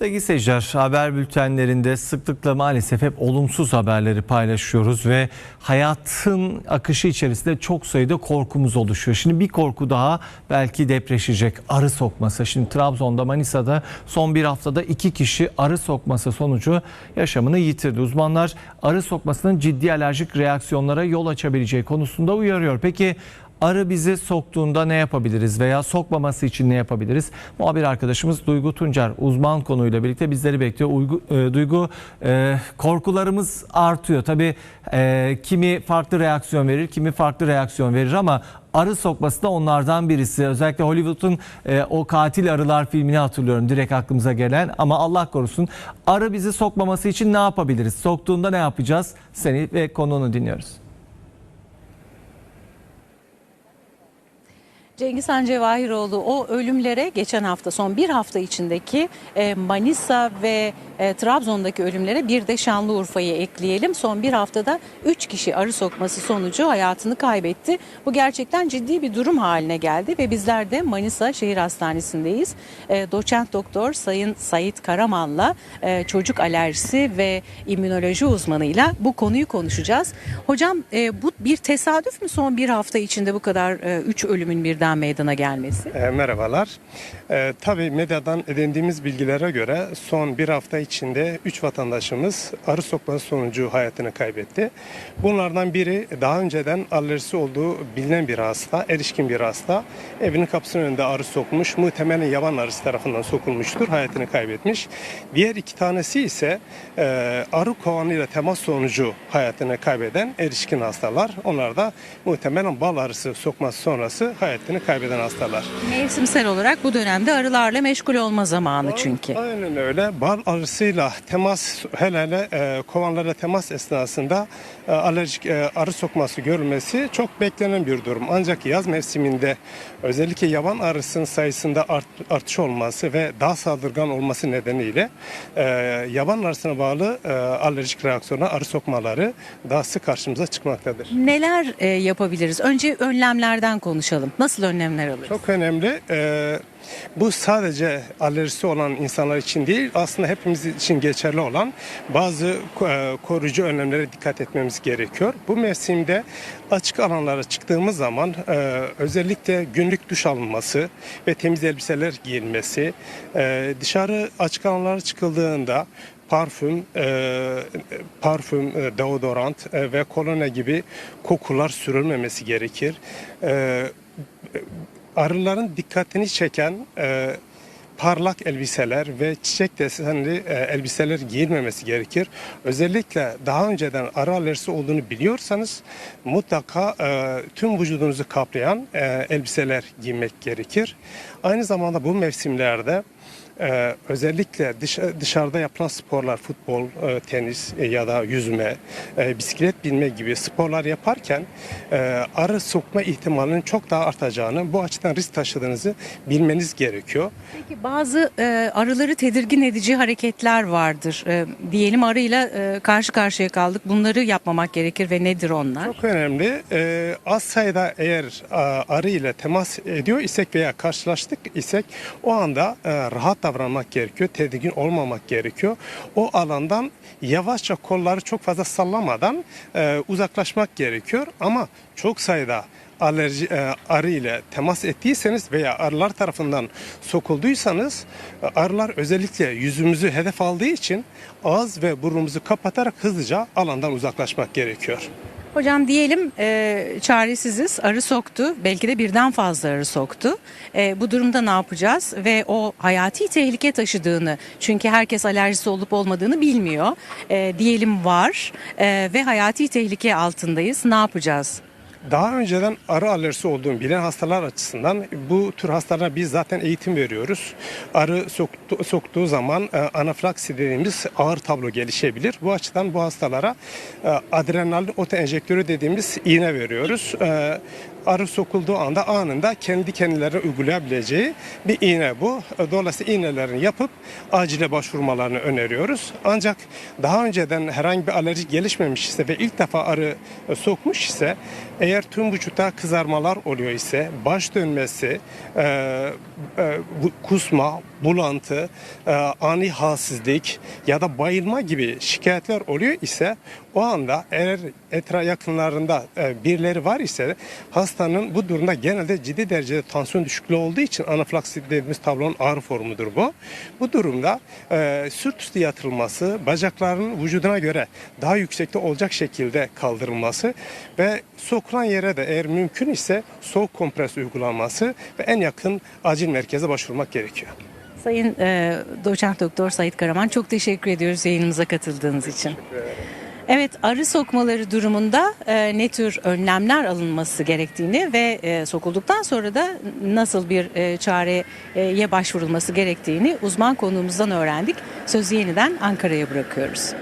Sevgili seyirciler, haber bültenlerinde sıklıkla maalesef hep olumsuz haberleri paylaşıyoruz ve hayatın akışı içerisinde çok sayıda korkumuz oluşuyor. Şimdi bir korku daha belki depreşecek arı sokması. Şimdi Trabzon'da Manisa'da son bir haftada iki kişi arı sokması sonucu yaşamını yitirdi. Uzmanlar arı sokmasının ciddi alerjik reaksiyonlara yol açabileceği konusunda uyarıyor. Peki Arı bizi soktuğunda ne yapabiliriz veya sokmaması için ne yapabiliriz? Muhabir arkadaşımız Duygu Tuncer uzman konuyla birlikte bizleri bekliyor. Uygu, e, Duygu e, korkularımız artıyor. Tabii e, kimi farklı reaksiyon verir, kimi farklı reaksiyon verir ama arı sokması da onlardan birisi. Özellikle Hollywood'un e, o katil arılar filmini hatırlıyorum direkt aklımıza gelen ama Allah korusun arı bizi sokmaması için ne yapabiliriz? Soktuğunda ne yapacağız? Seni ve konuğunu dinliyoruz. Cengiz Han Cevahiroğlu o ölümlere geçen hafta son bir hafta içindeki e, Manisa ve e, Trabzon'daki ölümlere bir de Şanlıurfa'yı ekleyelim. Son bir haftada 3 kişi arı sokması sonucu hayatını kaybetti. Bu gerçekten ciddi bir durum haline geldi ve bizler de Manisa Şehir Hastanesi'ndeyiz. E, doçent doktor Sayın Sait Karaman'la çocuk alerjisi ve immünoloji uzmanıyla bu konuyu konuşacağız. Hocam bu bir tesadüf mü son bir hafta içinde bu kadar 3 ölümün birden meydana gelmesi? E, merhabalar. E, tabii medyadan edindiğimiz bilgilere göre son bir hafta içinde 3 vatandaşımız arı sokması sonucu hayatını kaybetti. Bunlardan biri daha önceden alerjisi olduğu bilinen bir hasta, erişkin bir hasta. Evinin kapısının önünde arı sokmuş. Muhtemelen yaban arısı tarafından sokulmuştur. Hayatını kaybetmiş. Diğer iki tanesi ise e, arı kovanıyla temas sonucu hayatını kaybeden erişkin hastalar. Onlar da muhtemelen bal arısı sokması sonrası hayatını kaybeden hastalar. Mevsimsel olarak bu dönemde arılarla meşgul olma zamanı çünkü. Aynen öyle. Bal arısıyla temas, hele hele e, kovanlarla temas esnasında e, alerjik e, arı sokması görülmesi çok beklenen bir durum. Ancak yaz mevsiminde özellikle yaban arısının sayısında art, artış olması ve daha saldırgan olması nedeniyle e, yaban arısına bağlı e, alerjik reaksiyona arı sokmaları daha sık karşımıza çıkmaktadır. Neler e, yapabiliriz? Önce önlemlerden konuşalım. Nasıl önlemler alırız? Çok önemli. Ee, bu sadece alerjisi olan insanlar için değil, aslında hepimiz için geçerli olan bazı e, koruyucu önlemlere dikkat etmemiz gerekiyor. Bu mevsimde açık alanlara çıktığımız zaman e, özellikle günlük duş alınması ve temiz elbiseler giyilmesi, e, dışarı açık alanlara çıkıldığında parfüm, e, parfüm, e, deodorant e, ve kolonya gibi kokular sürülmemesi gerekir. E, arıların dikkatini çeken e, parlak elbiseler ve çiçek desenli e, elbiseler giyilmemesi gerekir. Özellikle daha önceden arı alerjisi olduğunu biliyorsanız mutlaka e, tüm vücudunuzu kaplayan e, elbiseler giymek gerekir. Aynı zamanda bu mevsimlerde ee, özellikle dış, dışarıda yapılan sporlar, futbol, e, tenis e, ya da yüzme, e, bisiklet binme gibi sporlar yaparken e, arı sokma ihtimalinin çok daha artacağını, bu açıdan risk taşıdığınızı bilmeniz gerekiyor. Peki bazı e, arıları tedirgin edici hareketler vardır. E, diyelim arıyla e, karşı karşıya kaldık. Bunları yapmamak gerekir ve nedir onlar? Çok önemli. Ee, az sayıda eğer a, arı ile temas ediyor isek veya karşılaştık isek o anda e, rahat davranmak gerekiyor. Tedirgin olmamak gerekiyor. O alandan yavaşça kolları çok fazla sallamadan e, uzaklaşmak gerekiyor. Ama çok sayıda alerji e, arı ile temas ettiyseniz veya arılar tarafından sokulduysanız e, arılar özellikle yüzümüzü hedef aldığı için ağız ve burnumuzu kapatarak hızlıca alandan uzaklaşmak gerekiyor. Hocam diyelim e, çaresiziz. Arı soktu. Belki de birden fazla arı soktu. E, bu durumda ne yapacağız? Ve o hayati tehlike taşıdığını çünkü herkes alerjisi olup olmadığını bilmiyor. E, diyelim var e, ve hayati tehlike altındayız. Ne yapacağız? Daha önceden arı alerjisi olduğunu bilen hastalar açısından bu tür hastalara biz zaten eğitim veriyoruz. Arı soktu, soktuğu zaman e, anafilaksi dediğimiz ağır tablo gelişebilir. Bu açıdan bu hastalara e, adrenalin otoenjektörü dediğimiz iğne veriyoruz. E, arı sokulduğu anda anında kendi kendilerine uygulayabileceği bir iğne bu. Dolayısıyla iğnelerini yapıp acile başvurmalarını öneriyoruz. Ancak daha önceden herhangi bir alerji gelişmemiş ise ve ilk defa arı sokmuş ise eğer tüm vücutta kızarmalar oluyor ise baş dönmesi, e, e, kusma, bulantı, e, ani halsizlik ya da bayılma gibi şikayetler oluyor ise o anda eğer etra yakınlarında e, birileri var ise hastanın bu durumda genelde ciddi derecede tansiyon düşüklüğü olduğu için anafilaksit dediğimiz tablonun ağrı formudur bu. Bu durumda e, sırt üstü yatırılması, bacakların vücuduna göre daha yüksekte olacak şekilde kaldırılması ve sokulan yere de eğer mümkün ise soğuk kompres uygulanması ve en yakın acil merkeze başvurmak gerekiyor. Sayın e, Doçent Doktor Sayit Karaman çok teşekkür ediyoruz yayınımıza katıldığınız için. Evet arı sokmaları durumunda e, ne tür önlemler alınması gerektiğini ve e, sokulduktan sonra da nasıl bir e, çareye başvurulması gerektiğini uzman konuğumuzdan öğrendik. Sözü yeniden Ankara'ya bırakıyoruz.